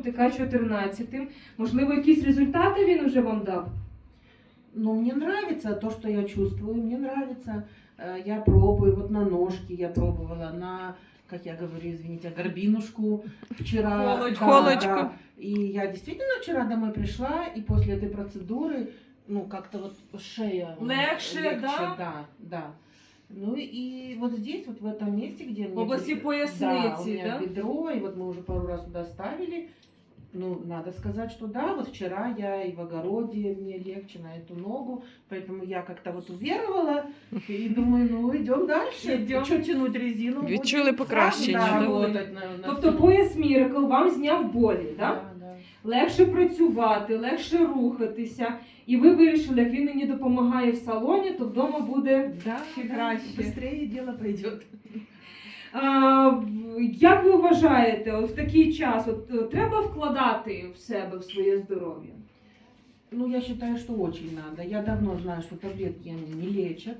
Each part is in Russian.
ТК-14. Можливо, якісь результати він уже вам дав? Но мне нравится то, что я чувствую, мне нравится. Я пробую, вот на ножки я пробовала, на, как я говорю, извините, горбинушку вчера. Холочку. Да, Холочку. да. И я действительно вчера домой пришла, и после этой процедуры, ну, как-то вот шея... м, Легче, да? Да, да. Ну и вот здесь, вот в этом месте, где мне... В области бедро- Да, у поясницы, меня да? бедро, и вот мы уже пару раз туда ставили. Ну, надо сказать, что да, вот вчера я и в огороде, мне легче на эту ногу, поэтому я как-то вот уверовала и думаю, ну идем дальше, Идем. Что тянуть резину? будем Відчули покращення, да, да? работать на, на Тобто всю- пояс Міракл вам зняв болі, так? да, да. Легше працювати, легше рухатися. І ви вирішили, як він мені допомагає в салоні, то вдома буде. Да, Ще краще. быстрее дело пойдет. А, як ви вважаєте, от в такий час от, е, треба вкладати в себе в своє здоров'я? Ну, я считаю, что очень надо. Я давно знаю, что таблетки они не лечат,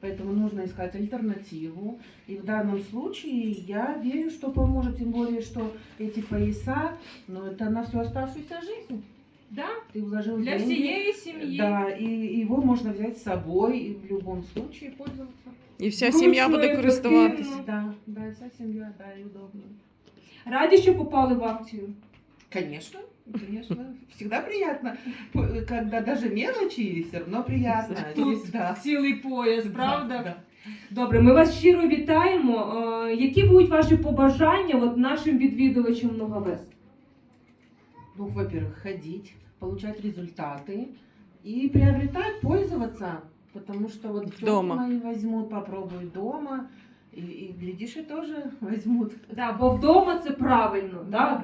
поэтому нужно искать альтернативу. И в данном случае я верю, что поможет, тем более, что эти пояса, ну, это на всю оставшуюся жизнь. Да? Ты вложил Для деньги. всієї сім'ї. Да, и его можно взять с собой и в любом случае пользоваться. І вся Зручно, сім'я буде ефективно. користуватися. Да, да, вся семья, да, и удобно. Раді, що попали в акцію. Конечно, конечно. Всегда приятно, п- когда даже мелочи все равно приятно. Тут Здесь, да. цілий пояс, правда? Да. Добре, ми вас щиро вітаємо. Е, Які будуть ваші побажання от нашим відвідувачам Многовест? Ну, во-первых, ходить, получать результаты и приобретать, пользоваться. Потому что вот тётки Дома. мои возьмут, попробуют дома. И, и глядишь, и тоже возьмут. Да, бо вдома це правильно. Да?